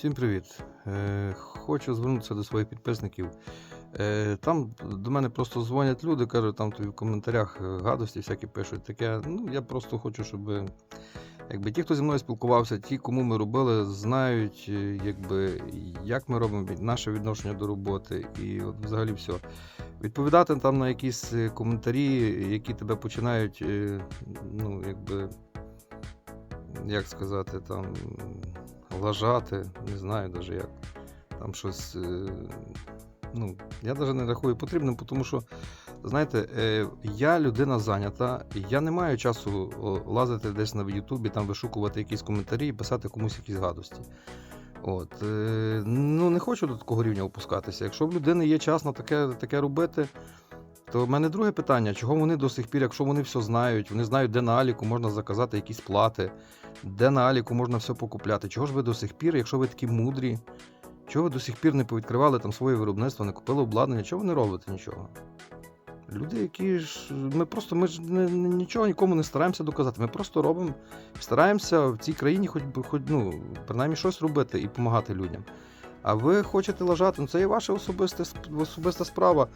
Всім привіт! Е, Хочу звернутися до своїх підписників. Е, Там до мене просто дзвонять люди, кажуть, там тобі в коментарях е, гадості всякі пишуть. Таке. Ну, я просто хочу, щоб якби, ті, хто зі мною спілкувався, ті, кому ми робили, знають, якби, як ми робимо наше відношення до роботи і от взагалі все. Відповідати там на якісь коментарі, які тебе починають, ну, якби, як сказати, там лажати, не знаю навіть як. Там щось. е, Ну, я навіть не рахую потрібним, тому що, знаєте, е, я людина зайнята, я не маю часу лазити десь на Ютубі, там вишукувати якісь коментарі і писати комусь якісь гадості. От, е, ну, не хочу до такого рівня опускатися. Якщо в людини є час на таке, таке робити, то в мене друге питання: чого вони до сих пір, якщо вони все знають, вони знають, де на Аліку можна заказати якісь плати, де на Аліку можна все покупляти. Чого ж ви до сих пір, якщо ви такі мудрі, чого ви до сих пір не повідкривали там своє виробництво, не купили обладнання, чого ви не робите нічого? Люди, які ж. Ми просто ми ж не, нічого нікому не стараємося доказати. Ми просто робимо, стараємося в цій країні хоч хоч, ну, принаймні щось робити і допомагати людям. А ви хочете лажати, ну це є ваша особиста, особиста справа.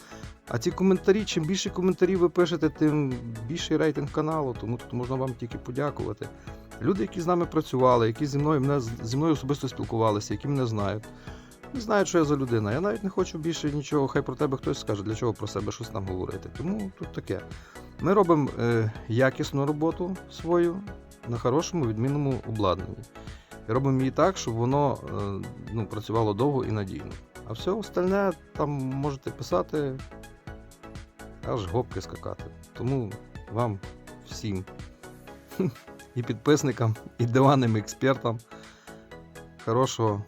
А ці коментарі, чим більше коментарів ви пишете, тим більший рейтинг каналу, тому тут можна вам тільки подякувати. Люди, які з нами працювали, які зі мною мене зі мною особисто спілкувалися, які мене знають. Не знають, що я за людина. Я навіть не хочу більше нічого, хай про тебе хтось скаже, для чого про себе щось там говорити. Тому тут таке. Ми робимо е, якісну роботу свою на хорошому, відмінному обладнанні. І робимо її так, щоб воно е, ну, працювало довго і надійно. А все остальне там можете писати, аж гопки скакати. Тому вам всім і підписникам, і диванним експертам хорошого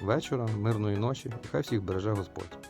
вечора, мирної ночі. Хай всіх береже Господь.